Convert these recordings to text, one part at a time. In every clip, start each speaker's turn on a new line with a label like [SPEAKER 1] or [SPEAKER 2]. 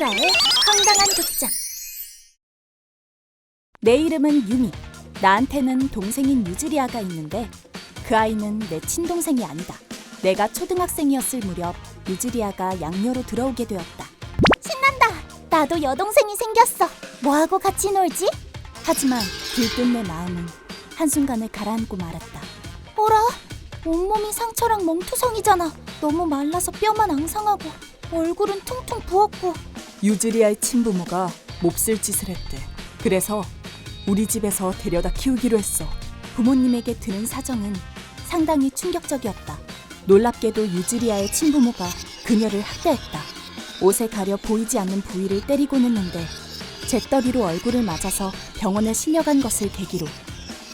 [SPEAKER 1] 유즈라의 황당한 극장. 내 이름은 유미. 나한테는 동생인 유즈리아가 있는데 그 아이는 내 친동생이 아니다. 내가 초등학생이었을 무렵 유즈리아가 양녀로 들어오게 되었다. 신난다! 나도 여동생이 생겼어. 뭐하고 같이 놀지? 하지만 들뜬 내 마음은 한순간에 가라앉고 말았다. 어라? 온몸이 상처랑 멍투성이잖아. 너무 말라서 뼈만 앙상하고 얼굴은 퉁퉁 부었고
[SPEAKER 2] 유즈리아의 친부모가 몹쓸 짓을 했대. 그래서 우리 집에서 데려다 키우기로 했어.
[SPEAKER 1] 부모님에게 들은 사정은 상당히 충격적이었다. 놀랍게도 유즈리아의 친부모가 그녀를 학대했다. 옷에 가려 보이지 않는 부위를 때리곤 했는데 잿더리로 얼굴을 맞아서 병원에 실려간 것을 계기로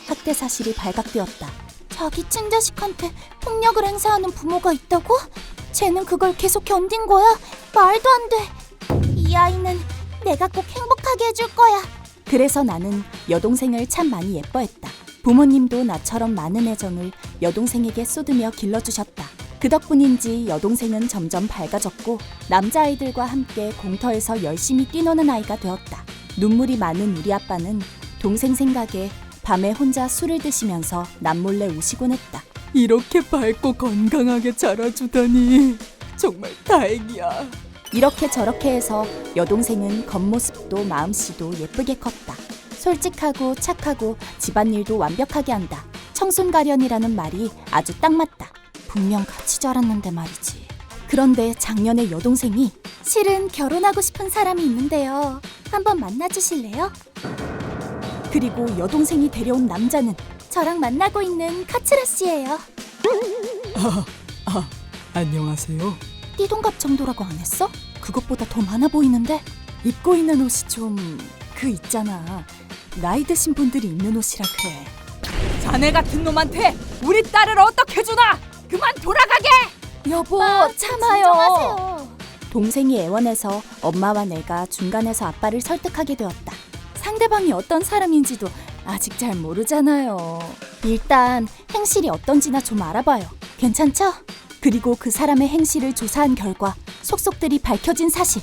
[SPEAKER 1] 학대 사실이 발각되었다. 자기 친자식한테 폭력을 행사하는 부모가 있다고? 쟤는 그걸 계속 견딘 거야? 말도 안 돼. 내가 꼭 행복하게 해줄 거야. 그래서 나는 여동생을 참 많이 예뻐했다. 부모님도 나처럼 많은 애정을 여동생에게 쏟으며 길러주셨다. 그 덕분인지 여동생은 점점 밝아졌고 남자아이들과 함께 공터에서 열심히 뛰노는 아이가 되었다. 눈물이 많은 우리 아빠는 동생 생각에 밤에 혼자 술을 드시면서 남몰래 우시곤 했다.
[SPEAKER 2] 이렇게 밝고 건강하게 자라주다니 정말 다행이야.
[SPEAKER 1] 이렇게 저렇게 해서 여동생은 겉모습도 마음씨도 예쁘게 컸다. 솔직하고 착하고 집안일도 완벽하게 한다. 청순가련이라는 말이 아주 딱 맞다. 분명 같이 자랐는데 말이지. 그런데 작년에 여동생이 실은 결혼하고 싶은 사람이 있는데요. 한번 만나주실래요? 그리고 여동생이 데려온 남자는 저랑 만나고 있는 카츠라 씨예요.
[SPEAKER 2] 아, 안녕하세요.
[SPEAKER 1] 띠동갑 정도라고 안 했어? 그것보다 더 많아 보이는데? 입고 있는 옷이 좀... 그 있잖아 나이 드신 분들이 입는 옷이라 그래
[SPEAKER 2] 자네 같은 놈한테 우리 딸을 어떻게 주나? 그만 돌아가게!
[SPEAKER 1] 여보 참아요 동생이 애원해서 엄마와 내가 중간에서 아빠를 설득하게 되었다 상대방이 어떤 사람인지도 아직 잘 모르잖아요 일단 행실이 어떤지나 좀 알아봐요 괜찮죠? 그리고 그 사람의 행실을 조사한 결과 속속들이 밝혀진 사실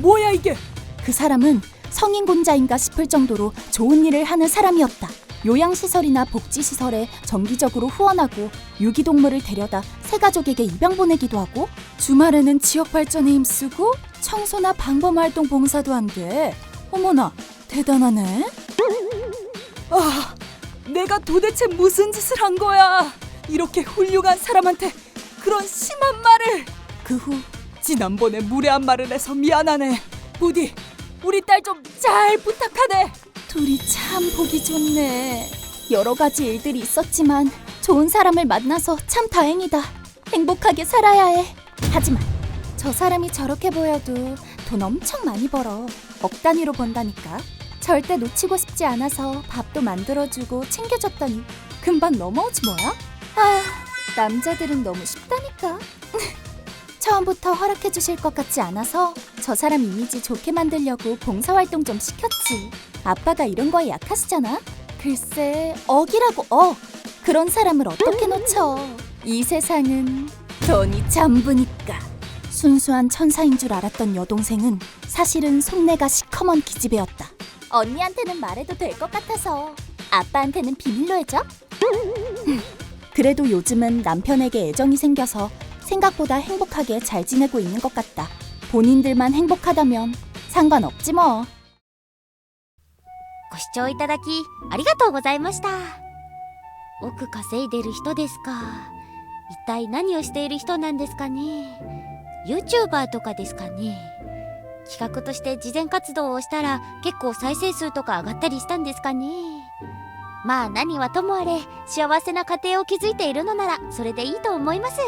[SPEAKER 2] 뭐야 이게?
[SPEAKER 1] 그 사람은 성인곤자인가 싶을 정도로 좋은 일을 하는 사람이었다. 요양시설이나 복지시설에 정기적으로 후원하고 유기동물을 데려다 새가족에게 입양 보내기도 하고 주말에는 지역 발전에 힘쓰고 청소나 방범활동 봉사도 한대. 어머나, 대단하네.
[SPEAKER 2] 아, 내가 도대체 무슨 짓을 한 거야? 이렇게 훌륭한 사람한테 그런 심한 말을
[SPEAKER 1] 그 후
[SPEAKER 2] 지난번에 무례한 말을 해서 미안하네. 부디 우리 딸 좀 잘 부탁하네.
[SPEAKER 1] 둘이 참 보기 좋네. 여러 가지 일들이 있었지만 좋은 사람을 만나서 참 다행이다. 행복하게 살아야 해. 하지만 저 사람이 저렇게 보여도 돈 엄청 많이 벌어. 억 단위로 번다니까. 절대 놓치고 싶지 않아서 밥도 만들어주고 챙겨줬더니 금방 넘어오지 뭐야? 아, 남자들은 너무 쉽다니까. 처음부터 허락해 주실 것 같지 않아서 저 사람 이미지 좋게 만들려고 봉사활동 좀 시켰지. 아빠가 이런 거에 약하시잖아? 글쎄, 억이라고 억. 그런 사람을 어떻게 놓쳐. 이 세상은 돈이 전부니까. 순수한 천사인 줄 알았던 여동생은 사실은 속내가 시커먼 기집애였다. 언니한테는 말해도 될 것 같아서 아빠한테는 비밀로 해줘? 그래도 요즘은 남편에게 애정이 생겨서 생각보다 행복하게 잘 지내고 있는 것 같다. 본인들만 행복하다면 상관없지 뭐.
[SPEAKER 3] ご視聴いただきありがとうございました億稼いでる人ですか一体何をしている人なんですかね YouTuber とかですかね企画として慈善活動をしたら結構再生数とか上がったりしたんですかね まあ何はともあれ幸せな家庭を築いているのならそれでいいと思います。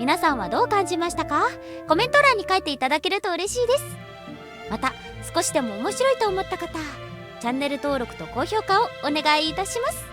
[SPEAKER 3] 皆さんはどう感じましたか？コメント欄に書いていただけると嬉しいです。また少しでも面白いと思った方チャンネル登録と高評価をお願いいたします。